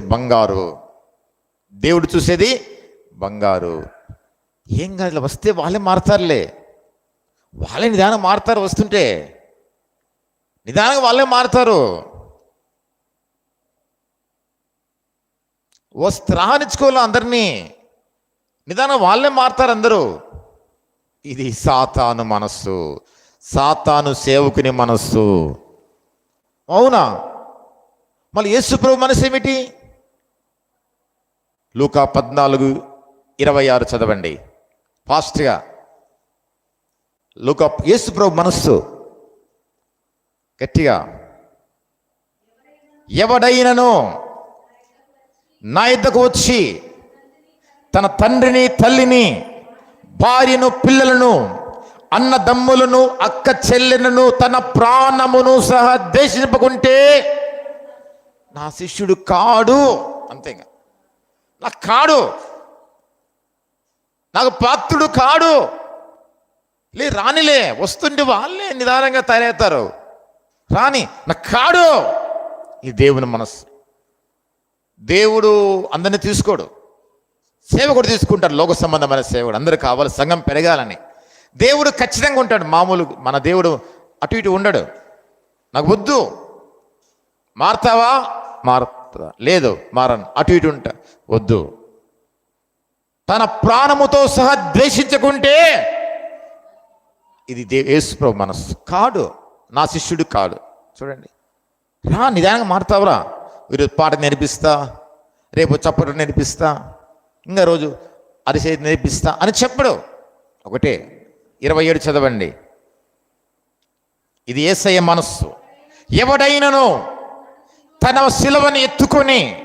బంగారు. దేవుడు చూసేది బంగారు. ఏం కాదు వస్తే వాళ్ళే మారతారులే. వాళ్ళే నిదానం మారుతారు వస్తుంటే. నిదానంగా వాళ్ళే మారుతారు. వస్తే రానిచ్చుకోవాలి అందరినీ? నిదానం వాళ్ళే మారుతారు అందరూ. ఇది సాతాను మనస్సు. సాతాను సేవకుని మనస్సు. అవునా? మళ్ళీ యేసుప్రభు మనసు ఏమిటి? లూకా పద్నాలుగు ఇరవై ఆరు చదవండి. ఫాస్ట్గా. లూకా యేసు ప్రభు మనస్సు. గట్టిగా. ఎవడైనను నా ఇద్దకు వచ్చి తన తండ్రిని తల్లిని భార్యను పిల్లలను అన్నదమ్ములను అక్క చెల్లెలను తన ప్రాణమును సహా దేశింపకుంటే నా శిష్యుడు కాడు. అంతేగా. నాకు కాడు. నాకు పాత్రుడు కాడు. లే రానిలే వస్తుంటే వాళ్ళే నిదానంగా తయారవుతారు. రాని నాకు కాడు. ఈ దేవుని మనస్సు. దేవుడు అందరిని తీసుకోడు. సేవకుడు తీసుకుంటాడు లోక సంబంధమైన సేవకుడు. అందరూ కావాలి సంఘం పెరగాలని. దేవుడు ఖచ్చితంగా ఉంటాడు మామూలు మన దేవుడు అటు ఇటు ఉండడు. నాకు వద్దు మారుతావా? మారుతుందా లేదు మారను. అటు ఇటు ఉంటా. వద్దు. తన ప్రాణముతో సహా ద్వేషించకుంటే ఇది దే యేసుప్రభు మనస్సు. కాడు. నా శిష్యుడు కాడు. చూడండి. రా నిదానంగా మారుతావురా ఈరోజు పాట నేర్పిస్తా. రేపు చప్పట్లు నేర్పిస్తా. ఇంకా రోజు అరిసేది నేర్పిస్తా అని చెప్పడు. ఒకటే. ఇరవై ఏడు చదవండి. ఇది ఏసయ్య మనస్సు. ఎవడైనను తన శిలవని ఎత్తుకొని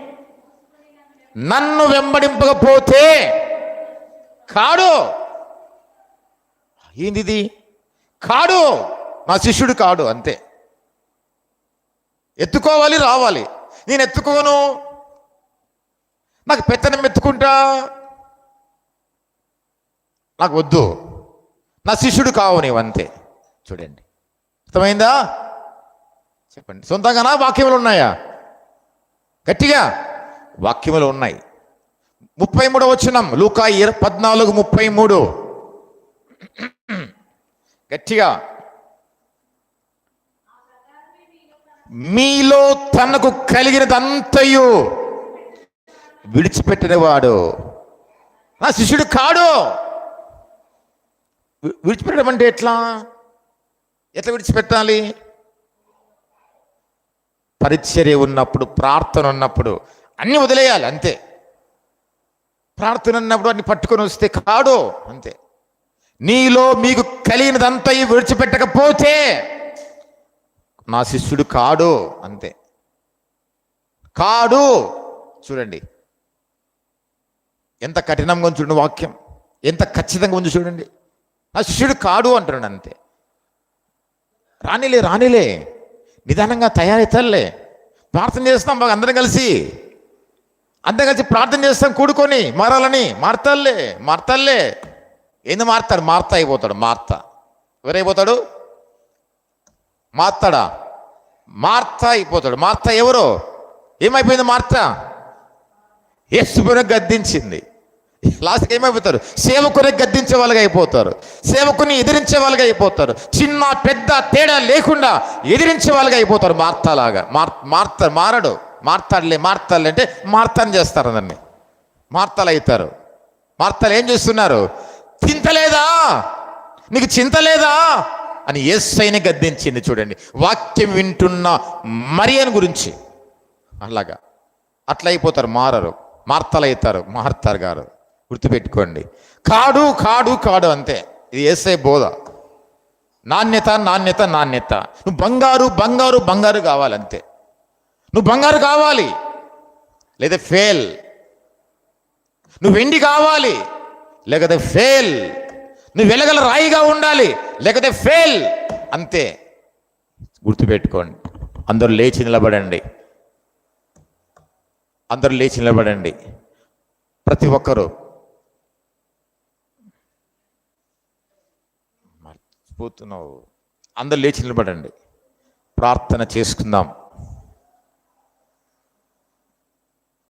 నన్ను వెంబడింపకపోతే కాడు. ఏందిది? కాడు. నా శిష్యుడు కాడు అంతే. ఎత్తుకోవాలి రావాలి. నేను ఎత్తుకోను. నాకు పెత్తనం ఎత్తుకుంటా. నాకు వద్దు. నా శిష్యుడు కావు నీవంతే. చూడండి. అర్థమైందా? చెప్పండి. సొంతంగానా? వాక్యములు ఉన్నాయా? గట్టిగా? వాక్యములు ఉన్నాయి. ముప్పై మూడో వచ్చినాం లూకా ఇర పద్నాలుగు ముప్పై మూడు గట్టిగా? మీలో తనకు కలిగినదంతయు విడిచిపెట్టినవాడు. నా శిష్యుడు కాడు. విడిచిపెట్టడం అంటే ఎట్లా? ఎట్లా విడిచిపెట్టాలి? పరిచర్య ఉన్నప్పుడు ప్రార్థన ఉన్నప్పుడు అన్నీ వదిలేయాలి అంతే. ప్రార్థన ఉన్నప్పుడు అన్ని పట్టుకొని వస్తే కాడు అంతే. నీలో మీకు కలిగినదంతా విడిచిపెట్టకపోతే నా శిష్యుడు కాడు అంతే. కాడు చూడండి. ఎంత కఠినంగా ఉంది చూడండి వాక్యం. ఎంత ఖచ్చితంగా ఉంది చూడండి. నా శిష్యుడు కాడు అంటున్నాడు అంతే. రానిలే రానిలే. నిదానంగా తయారవుతారులే ప్రార్థన చేస్తాం బాగా అందరం కలిసి. అందరం కలిసి ప్రార్థన చేస్తాం కూడుకొని మారాలని. మారతాలే మారతాలే ఏంది మారుతాడు? మార్త అయిపోతాడు మార్త. ఎవరైపోతాడు? మార్తాడా? మార్త అయిపోతాడు. మార్త ఎవరు? ఏమైపోయింది మార్త? యేసుకుని గద్దించింది. లాస్ట్కి ఏమైపోతారు? సేవకుని గద్దించే వాళ్ళగా అయిపోతారు. సేవకుని ఎదిరించే వాళ్ళగా అయిపోతారు. చిన్న పెద్ద తేడా లేకుండా ఎదిరించే వాళ్ళగా అయిపోతారు మార్తలాగా. మార్ మార్త మారడు. మార్తాడులే మార్తాడులే అంటే మార్తాన్ని చేస్తారు దాన్ని మార్తలు అవుతారు మార్తలు ఏం చేస్తున్నారు? చింతలేదా? నీకు చింత లేదా అని ఏసైని గద్దించింది చూడండి. వాక్యం వింటున్న మరియన్ గురించి. అలాగా. అట్లా అయిపోతారు మారరు. మార్తలు అవుతారు మార్తారు గారు. గుర్తుపెట్టుకోండి. కాడు కాడు కాడు అంతే. ఇది ఏసే బోధ. నాణ్యత నాణ్యత నాణ్యత. నువ్వు బంగారు బంగారు బంగారు కావాలి అంతే నువ్వు బంగారు కావాలి. లేదా ఫెయిల్ నువ్వు వెండి కావాలి. లేకపోతే ఫెయిల్ నువ్వు వెలగల రాయిగా ఉండాలి. లేకపోతే ఫెయిల్ అంతే. గుర్తుపెట్టుకోండి. అందరూ లేచి నిలబడండి. అందరూ లేచి నిలబడండి. ప్రతి ఒక్కరూ పోతున్నావు అందరు లేచి నిలబడండి. ప్రార్థన చేసుకుందాం.